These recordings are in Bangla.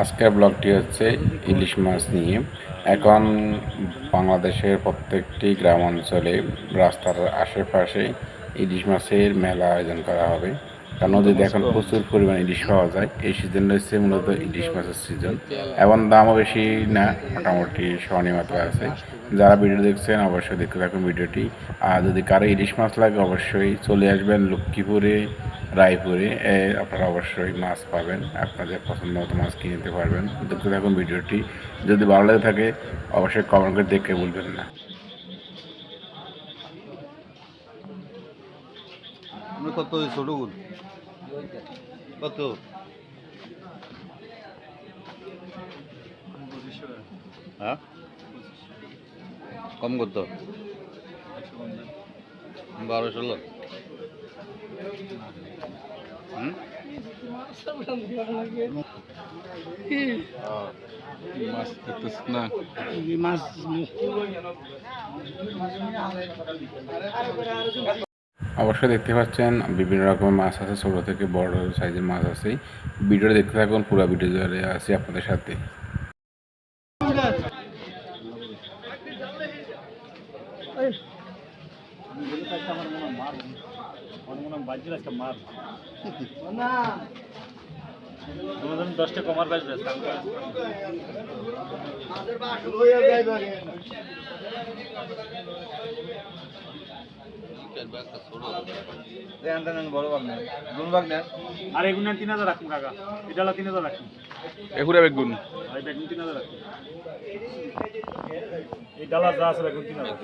আজকের ব্লগটি হচ্ছে ইলিশ মাছ নিয়ে। এখন বাংলাদেশের প্রত্যেকটি গ্রাম অঞ্চলে রাস্তার আশেপাশে ইলিশ মাছের মেলা আয়োজন করা হবে। কারণ নদীতে এখন প্রচুর পরিমাণ ইলিশ পাওয়া যায় এই সিজন রয়েছে মূলত ইলিশ মাছের সিজন এবং দামও বেশি না মোটামুটি মাত্রা আছে। যারা ভিডিও দেখছেন অবশ্যই দেখতে থাকুন ভিডিওটি। আর যদি কারও ইলিশ মাছ লাগে অবশ্যই চলে আসবেন লক্ষ্মীপুরে রায়পুরে। আপনারা অবশ্যই মাছ পাবেন আপনাদের পছন্দ মতো মাছ কিনে নিতে পারবেন। দেখতে থাকুন ভিডিওটি। যদি ভালো লেগে থাকে অবশ্যই কমেন্ট করে দেখে বলবেন না। আমরা কত ছোট গুল কত? হ্যাঁ? কম কত? বারো ষোলো। মাছ দেখতেছ না অবশ্যই দেখতে পাচ্ছেন, বিভিন্ন রকমের মাছ আছে, ছোটো থেকে বড় সাইজের মাছ আছে। ভিডিওটা দেখতে থাকুন, পুরো ভিডিও আছি আপনাদের সাথে। দশটা কমার বাজবে বড় বাগ নেন। দুন বাগ নেন। আর এগুলো তিন হাজার রাখুন কাকা। এটা হলো তিন হাজার রাখুন। একুরে বেগুন। আর বেগুন তিন হাজার রাখুন। এই ডালা যা আছে বেগুন তিন হাজার।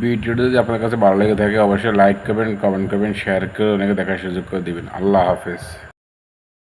ভিডিওটা যদি আপনার কাছে ভালো লেগে থাকে অবশ্যই লাইক করবেন কমেন্ট করবেন শেয়ার করে অনেকে দেখার সুযোগ করে দিবেন। আল্লাহ হাফেজ।